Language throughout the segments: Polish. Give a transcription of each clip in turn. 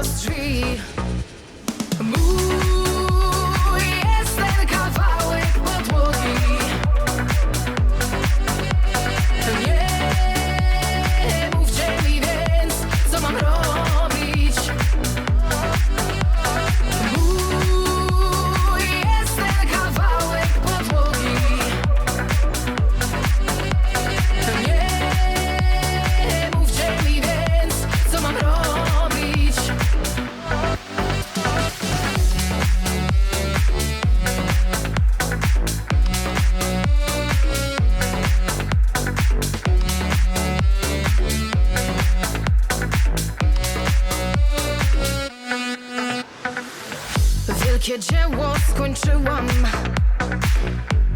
house tree. wielkie dzieło skończyłam.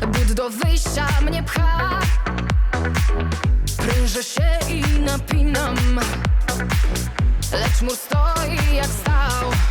But do wyjścia mnie pcha. Prężę się i napinam. Lecz mur stoi jak stał.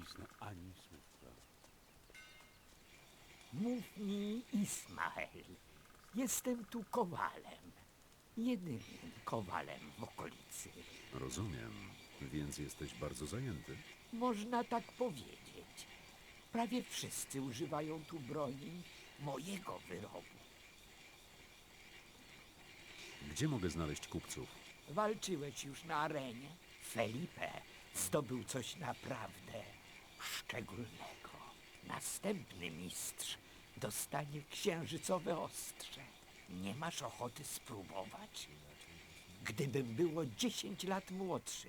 Pisnę ani słówka. Mów mi, Ismael. Jestem tu kowalem. Jedynym kowalem w okolicy. Rozumiem, więc jesteś bardzo zajęty. Można tak powiedzieć. Prawie wszyscy używają tu broni mojego wyrobu. Gdzie mogę znaleźć kupców? Walczyłeś już na arenie. Felipe zdobył coś naprawdę szczególnego. Następny mistrz dostanie księżycowe ostrze. Nie masz ochoty spróbować? Gdybym było 10 lat młodszy,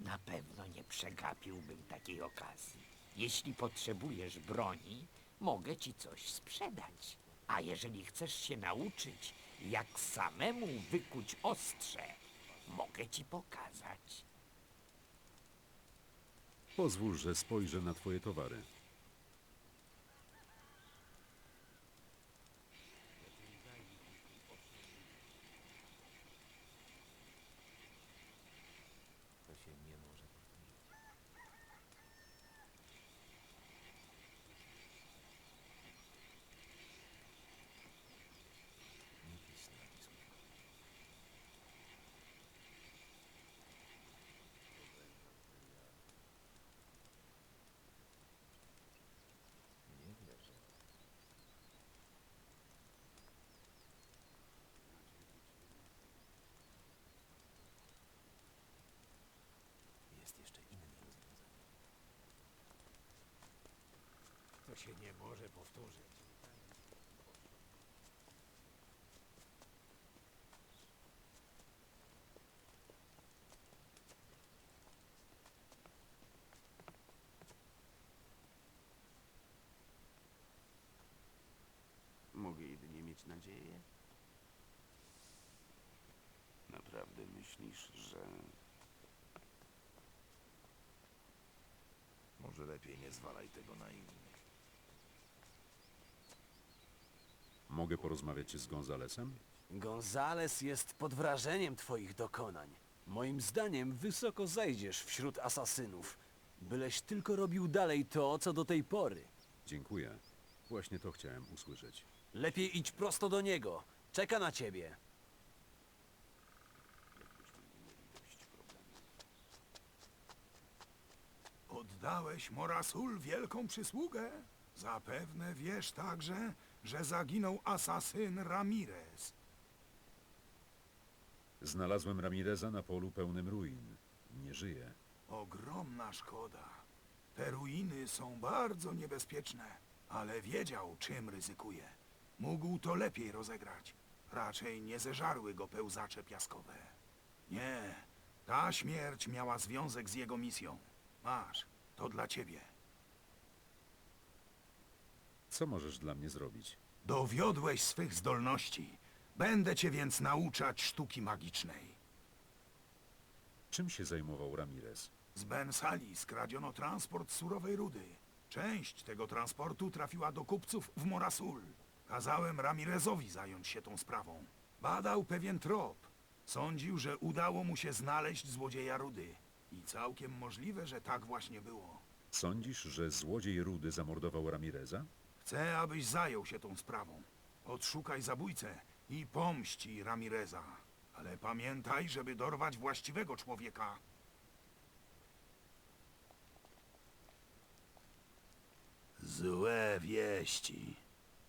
na pewno nie przegapiłbym takiej okazji. Jeśli potrzebujesz broni, mogę ci coś sprzedać. A jeżeli chcesz się nauczyć, jak samemu wykuć ostrze, mogę ci pokazać. Pozwól, że spojrzę na twoje towary. To się nie może powtórzyć. Mogę jedynie mieć nadzieję. Naprawdę myślisz, że Może lepiej nie zwalaj tego na innych. Mogę porozmawiać z Gonzalesem? Gonzales jest pod wrażeniem twoich dokonań. Moim zdaniem wysoko zejdziesz wśród asasynów. Byleś tylko robił dalej to, co do tej pory. Dziękuję. Właśnie to chciałem usłyszeć. Lepiej idź prosto do niego. Czeka na ciebie. Oddałeś Morasul wielką przysługę? Zapewne wiesz także, że zaginął asasyn Ramirez. Znalazłem Ramireza na polu pełnym ruin. Nie żyje. Ogromna szkoda. Te ruiny są bardzo niebezpieczne, ale wiedział, czym ryzykuje. Mógł to lepiej rozegrać. Raczej nie zeżarły go pełzacze piaskowe. Nie, ta śmierć miała związek z jego misją. Masz, to dla ciebie. Co możesz dla mnie zrobić? Dowiodłeś swych zdolności. Będę cię więc nauczać sztuki magicznej. Czym się zajmował Ramirez? Z Ben Sali skradziono transport surowej rudy. Część tego transportu trafiła do kupców w Morasul. Kazałem Ramirezowi zająć się tą sprawą. Badał pewien trop. Sądził, że udało mu się znaleźć złodzieja rudy. I całkiem możliwe, że tak właśnie było. Sądzisz, że złodziej Rudy zamordował Ramireza? Chcę, abyś zajął się tą sprawą. Odszukaj zabójcę i pomści Ramireza. Ale pamiętaj, żeby dorwać właściwego człowieka. Złe wieści.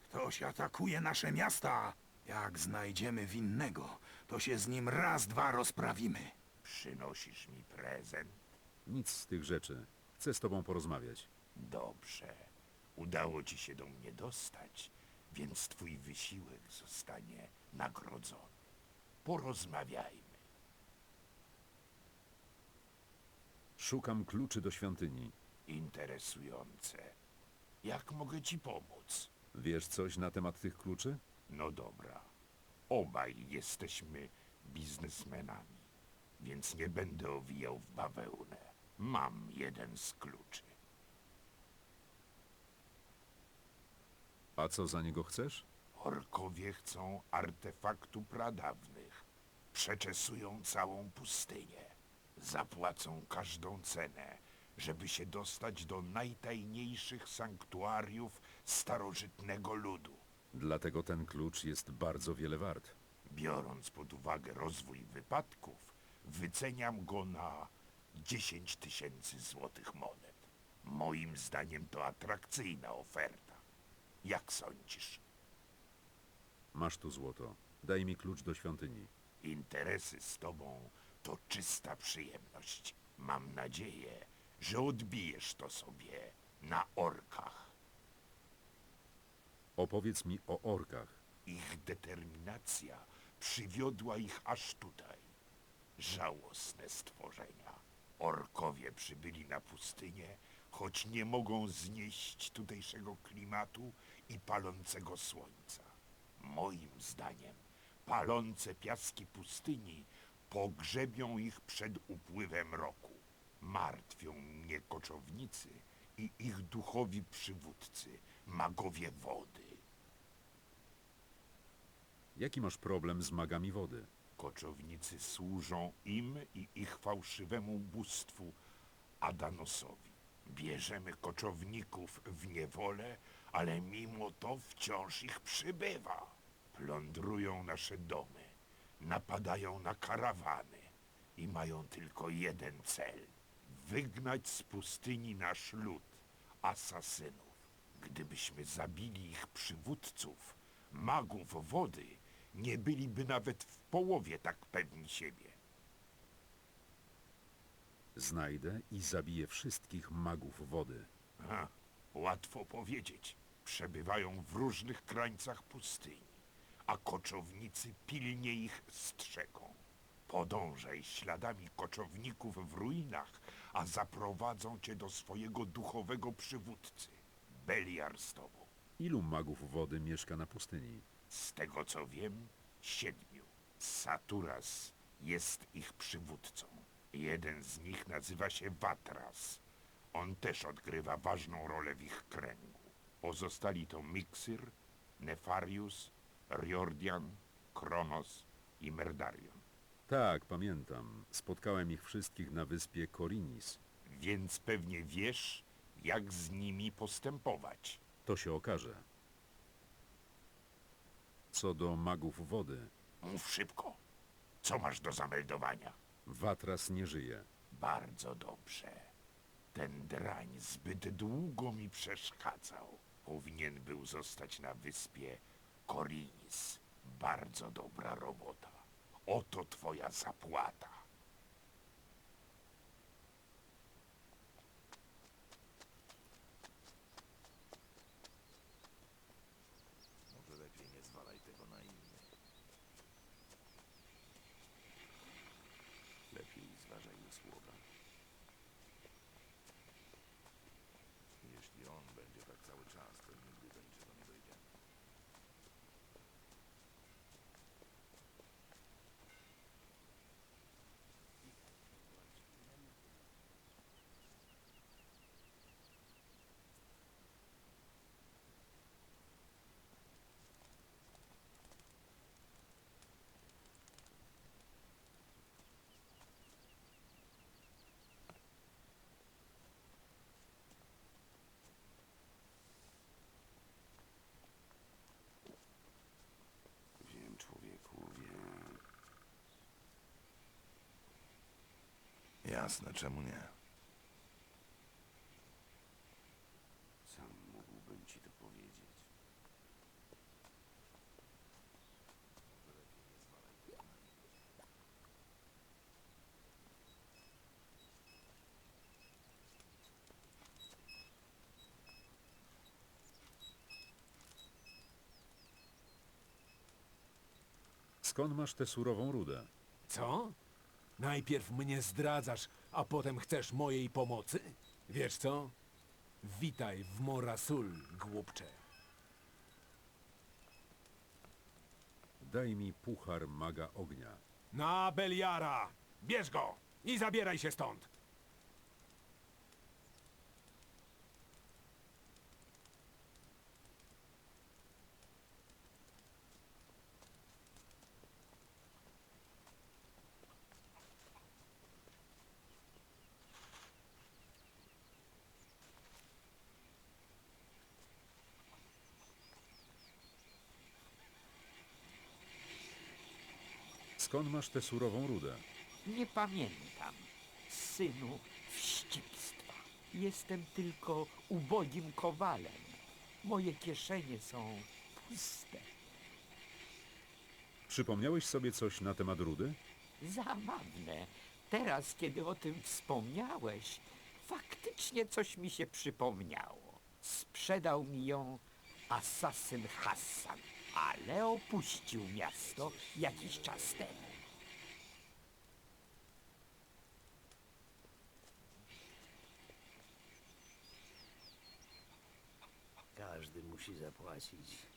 Ktoś atakuje nasze miasta. Jak znajdziemy winnego, to się z nim raz, dwa rozprawimy. Przynosisz mi prezent? Nic z tych rzeczy. Chcę z tobą porozmawiać. Dobrze. Udało ci się do mnie dostać, więc twój wysiłek zostanie nagrodzony. Porozmawiajmy. Szukam kluczy do świątyni. Interesujące. Jak mogę ci pomóc? Wiesz coś na temat tych kluczy? No dobra. Obaj jesteśmy biznesmenami, więc nie będę owijał w bawełnę. Mam jeden z kluczy. A co za niego chcesz? Orkowie chcą artefaktu pradawnych. Przeczesują całą pustynię. Zapłacą każdą cenę, żeby się dostać do najtajniejszych sanktuariów starożytnego ludu. Dlatego ten klucz jest bardzo wiele wart. Biorąc pod uwagę rozwój wypadków, wyceniam go na 10 tysięcy złotych monet. Moim zdaniem to atrakcyjna oferta. Jak sądzisz? Masz tu złoto. Daj mi klucz do świątyni. Interesy z tobą to czysta przyjemność. Mam nadzieję, że odbijesz to sobie na orkach. Opowiedz mi o orkach. Ich determinacja przywiodła ich aż tutaj. Żałosne stworzenia. Orkowie przybyli na pustynię, choć nie mogą znieść tutejszego klimatu i palącego słońca. Moim zdaniem, palące piaski pustyni pogrzebią ich przed upływem roku. Martwią mnie koczownicy i ich duchowi przywódcy, magowie wody. Jaki masz problem z magami wody? Koczownicy służą im i ich fałszywemu bóstwu Adanosowi. Bierzemy koczowników w niewolę, ale mimo to wciąż ich przybywa. Plądrują nasze domy, napadają na karawany i mają tylko jeden cel wygnać z pustyni nasz lud, asasynów. Gdybyśmy zabili ich przywódców, magów wody, nie byliby nawet w połowie tak pewni siebie. Znajdę i zabiję wszystkich magów wody. Ha, łatwo powiedzieć. Przebywają w różnych krańcach pustyni, a koczownicy pilnie ich strzegą. Podążaj śladami koczowników w ruinach, a zaprowadzą cię do swojego duchowego przywódcy. Beliar z tobą. Ilu magów wody mieszka na pustyni? Z tego co wiem, siedmiu. Saturas jest ich przywódcą. Jeden z nich nazywa się Watras. On też odgrywa ważną rolę w ich kręgu. Pozostali to Mixir, Nefarius, Riordian, Kronos i Merdarion. Tak, pamiętam. Spotkałem ich wszystkich na wyspie Korinis. Więc pewnie wiesz, jak z nimi postępować. To się okaże. Co do magów wody, Mów szybko. Co masz do zameldowania? Watras nie żyje. Bardzo dobrze. Ten drań zbyt długo mi przeszkadzał. Powinien był zostać na wyspie Korinis. Bardzo dobra robota. Oto twoja zapłata. Jasne, czemu nie? Sam mógłbym ci to powiedzieć. Skąd masz tę surową rudę? Co? Najpierw mnie zdradzasz, a potem chcesz mojej pomocy? Wiesz co? Witaj w Morasul, głupcze. Daj mi puchar maga ognia. Na Beliara! Bierz go i zabieraj się stąd! Skąd masz tę surową rudę? Nie pamiętam, synu wścibstwa. Jestem tylko ubogim kowalem. Moje kieszenie są puste. Przypomniałeś sobie coś na temat rudy? Zabawne. Teraz, kiedy o tym wspomniałeś, faktycznie coś mi się przypomniało. Sprzedał mi ją asasyn Hassan, ale opuścił miasto jakiś czas temu. Każdy musi zapłacić.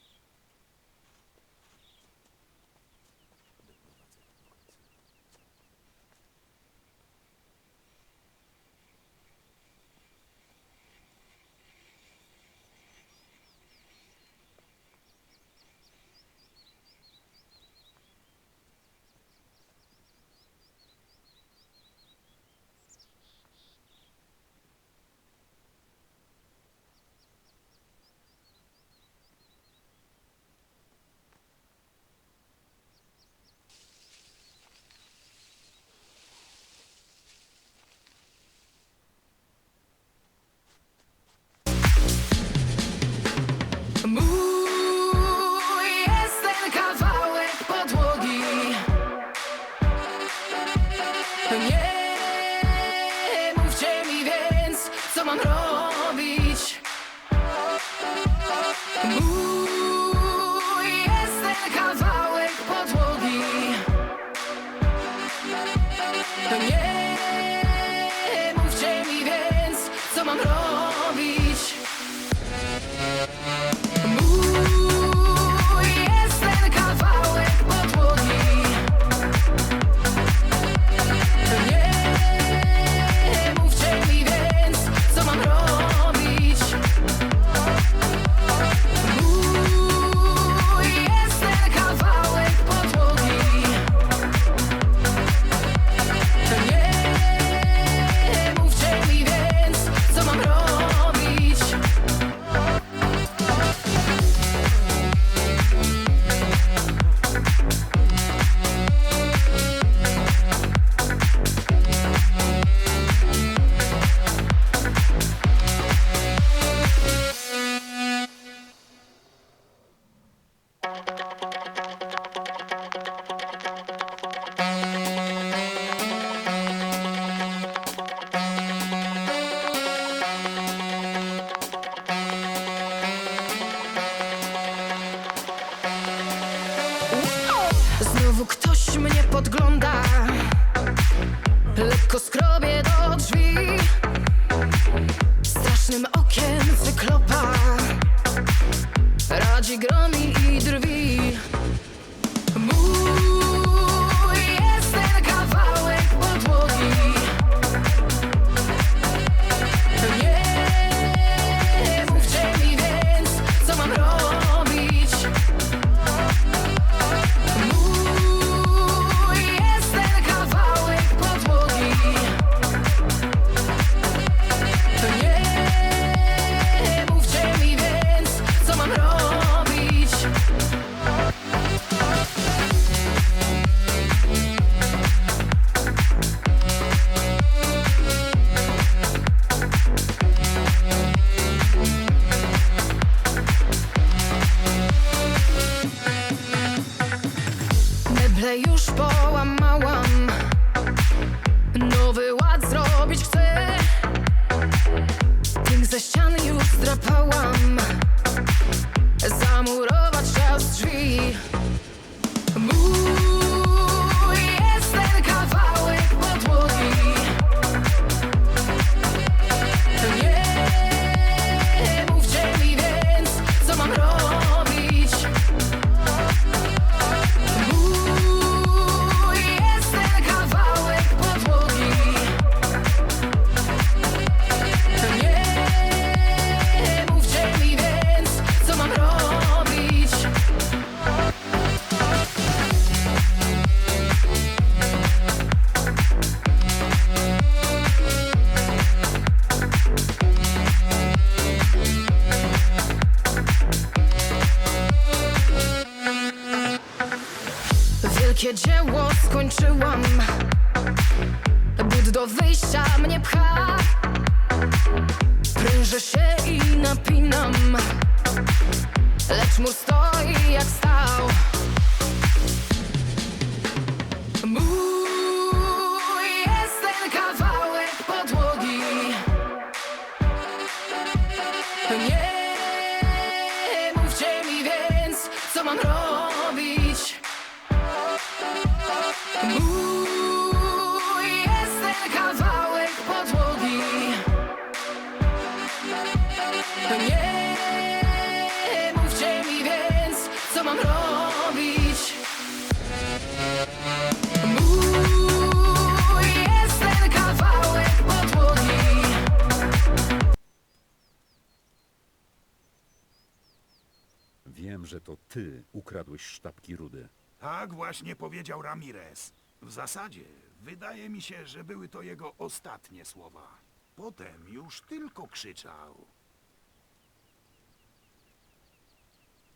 Właśnie powiedział Ramirez. W zasadzie wydaje mi się, że były to jego ostatnie słowa. Potem już tylko krzyczał.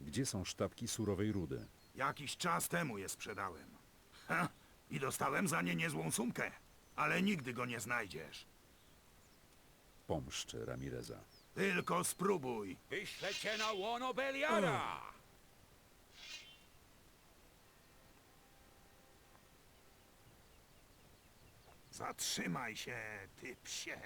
Gdzie są sztabki surowej rudy? Jakiś czas temu je sprzedałem. Ha, I dostałem za nie niezłą sumkę. Ale nigdy go nie znajdziesz. Pomszczę Ramireza. Tylko spróbuj. Wyślę cię na łono Beliara! Zatrzymaj się, ty psie.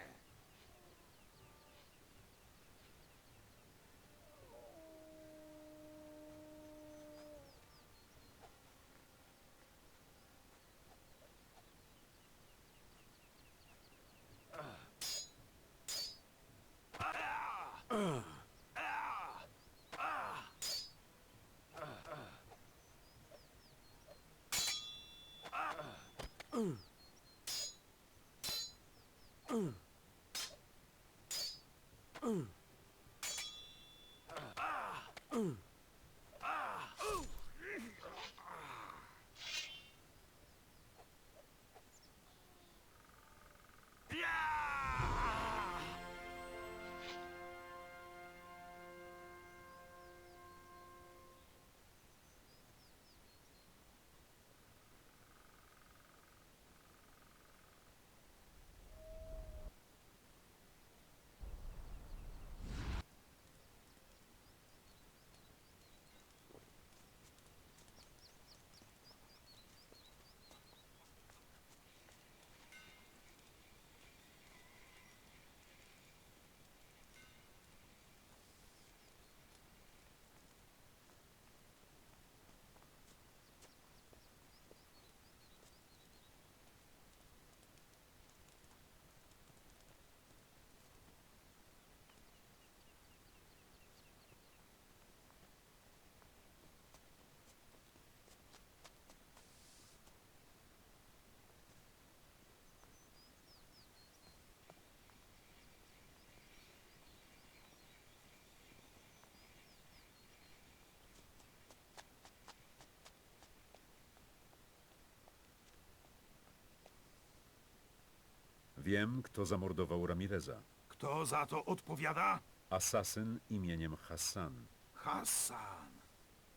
Wiem, kto zamordował Ramireza. Kto za to odpowiada? Asasyn imieniem Hassan. Hassan.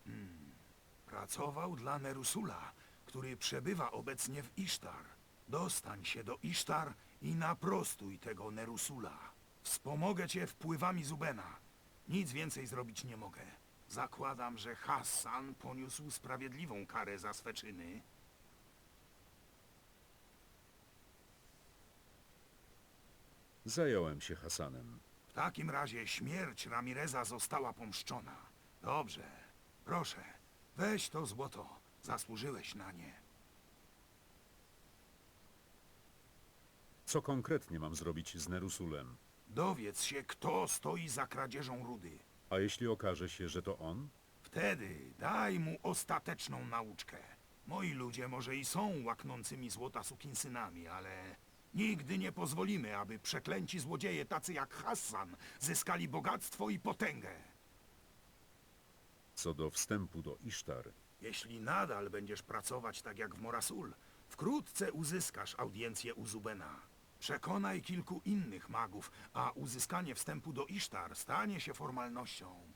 Hmm. Pracował dla Nerusula, który przebywa obecnie w Isztar. Dostań się do Isztar i naprostuj tego Nerusula. Wspomogę cię wpływami Zubena. Nic więcej zrobić nie mogę. Zakładam, że Hassan poniósł sprawiedliwą karę za swe czyny. Zająłem się Hassanem. W takim razie śmierć Ramireza została pomszczona. Dobrze. Proszę, weź to złoto. Zasłużyłeś na nie. Co konkretnie mam zrobić z Nerusulem? Dowiedz się, kto stoi za kradzieżą rudy. A jeśli okaże się, że to on? Wtedy daj mu ostateczną nauczkę. Moi ludzie może i są łaknącymi złota sukinsynami, ale nigdy nie pozwolimy, aby przeklęci złodzieje tacy jak Hassan zyskali bogactwo i potęgę. Co do wstępu do Isztar, Jeśli nadal będziesz pracować tak jak w Morasul, wkrótce uzyskasz audiencję u Zubena. Przekonaj kilku innych magów, a uzyskanie wstępu do Isztar stanie się formalnością.